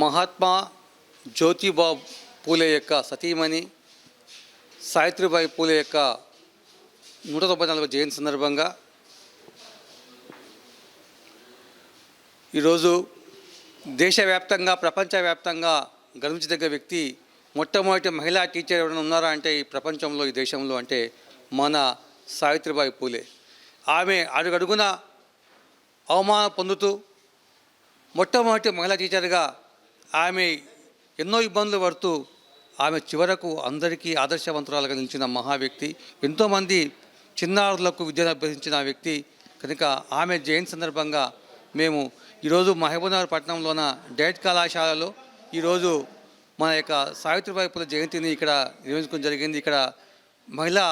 మహాత్మా జ్యోతిబా పూలే యొక్క సతీమణి సావిత్రిబాయి పూలే యొక్క నూట తొంభై నాలుగు జయంతి సందర్భంగా ఈరోజు దేశవ్యాప్తంగా ప్రపంచవ్యాప్తంగా గర్వించదగ్గ వ్యక్తి మొట్టమొదటి మహిళా టీచర్ ఎవరైనా ఉన్నారా అంటే ఈ ప్రపంచంలో ఈ దేశంలో అంటే మన సావిత్రిబాయి పూలే. ఆమె అడుగడుగున అవమానం పొందుతూ మొట్టమొదటి మహిళా టీచర్గా ఆమె ఎన్నో ఇబ్బందులు పడుతూ ఆమె చివరకు అందరికీ ఆదర్శవంతురాలుగా నిలిచిన మహా వ్యక్తి. ఎంతోమంది చిన్నారులకు విద్యను అభ్యసించిన వ్యక్తి. కనుక ఆమె జయంతి సందర్భంగా మేము ఈరోజు మహబూబ్నగర్ పట్టణంలోన డైట్ కళాశాలలో ఈరోజు మన యొక్క సావిత్రిబాయి పూల జయంతిని ఇక్కడ నిర్వహించుకోవడం జరిగింది. ఇక్కడ మహిళా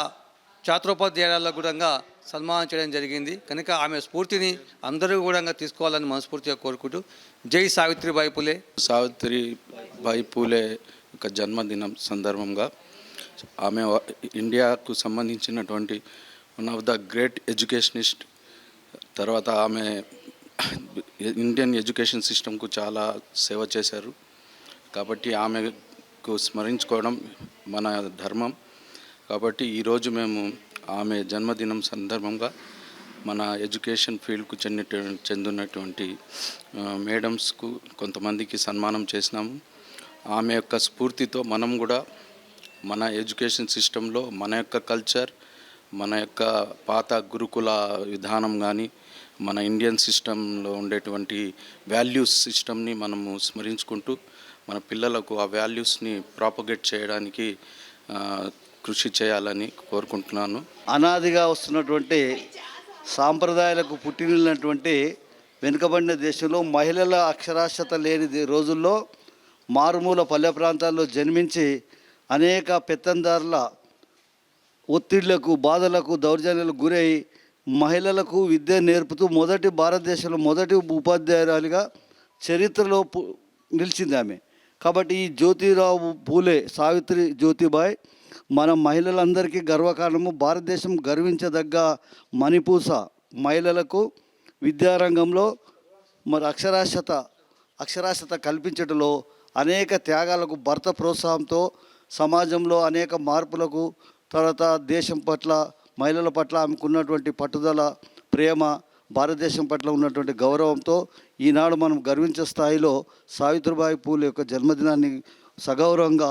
ఛాత్రోపాధ్యాయుల కూడా సన్మానం చేయడం జరిగింది. కనుక ఆమె స్ఫూర్తిని అందరూ కూడా తీసుకోవాలని మనస్ఫూర్తిగా కోరుకుంటూ జై సావిత్రిబాయి పూలే. సావిత్రిబాయి పూలే యొక్క జన్మదినం సందర్భంగా ఆమె ఇండియాకు సంబంధించినటువంటి one of the great educationist తర్వాత ఆమె ఇండియన్ ఎడ్యుకేషన్ సిస్టమ్కు చాలా సేవ చేశారు. కాబట్టి ఆమెకు స్మరించుకోవడం మన ధర్మం. కాబట్టి ఈరోజు మేము ఆమె జన్మదినం సందర్భంగా మన ఎడ్యుకేషన్ ఫీల్డ్కు చెందిన చెందినటువంటి మేడమ్స్కు కొంతమందికి సన్మానం చేసినాము. ఆమె యొక్క స్ఫూర్తితో మనం కూడా మన ఎడ్యుకేషన్ సిస్టంలో మన యొక్క కల్చర్ మన యొక్క పాత గురుకుల విధానం కానీ మన ఇండియన్ సిస్టంలో ఉండేటువంటి వాల్యూస్ సిస్టమ్ని మనము స్మరించుకుంటూ మన పిల్లలకు ఆ వాల్యూస్ని ప్రాపగేట్ చేయడానికి కృషి చేయాలని కోరుకుంటున్నాను. అనాదిగా వస్తున్నటువంటి సాంప్రదాయాలకు పుట్టినటువంటి వెనుకబడిన దేశంలో మహిళల అక్షరాస్యత లేని రోజుల్లో మారుమూల పల్లె ప్రాంతాల్లో జన్మించి అనేక పెత్తందారుల ఒత్తిళ్ళకు బాధలకు దౌర్జన్యాలకు గురై మహిళలకు విద్య నేర్పుతూ మొదటి భారతదేశంలో మొదటి ఉపాధ్యాయురాలిగా చరిత్రలో నిలిచింది ఆమె కాబట్టి ఈ జ్యోతిరావు పూలే సావిత్రి జ్యోతిబాయ్ మన మహిళలందరికీ గర్వకారణము. భారతదేశం గర్వించదగ్గ మణిపూస మహిళలకు విద్యారంగంలో మరి అక్షరాస్యత అక్షరాస్యత కల్పించడంలో అనేక త్యాగాలకు భర్త ప్రోత్సాహంతో సమాజంలో అనేక మార్పులకు తర్వాత దేశం పట్ల మహిళల పట్ల ఆమెకున్నటువంటి పట్టుదల ప్రేమ భారతదేశం పట్ల ఉన్నటువంటి గౌరవంతో ఈనాడు మనం గర్వించే స్థాయిలో సావిత్రిబాయి పూలు యొక్క జన్మదినాన్ని సగౌరవంగా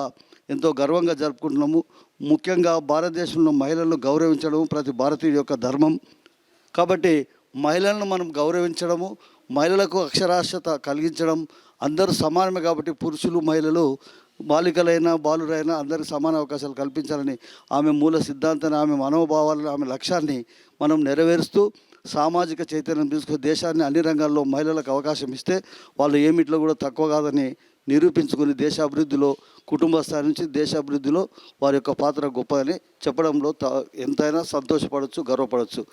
ఎంతో గర్వంగా జరుపుకుంటున్నాము. ముఖ్యంగా భారతదేశంలో మహిళలను గౌరవించడం ప్రతి భారతీయుడి యొక్క ధర్మం. కాబట్టి మహిళలను మనం గౌరవించడము మహిళలకు అక్షరాస్యత కలిగించడం అందరూ సమానమే కాబట్టి పురుషులు మహిళలు బాలికలైనా బాలురైనా అందరికి సమాన అవకాశాలు కల్పించాలని ఆమె మూల సిద్ధాంతాన్ని ఆమె మనోభావాలను ఆమె లక్ష్యాన్ని మనం నెరవేరుస్తూ సామాజిక చైతన్యం తీసుకుని దేశాన్ని అన్ని రంగాల్లో మహిళలకు అవకాశం ఇస్తే వాళ్ళు ఏమిట్లో కూడా తక్కువ కాదని నిరూపించుకుని దేశాభివృద్ధిలో కుటుంబ స్థాయి నుంచి దేశాభివృద్ధిలో వారి యొక్క పాత్ర గొప్పదని చెప్పడంలో ఎంతైనా సంతోషపడవచ్చు గర్వపడవచ్చు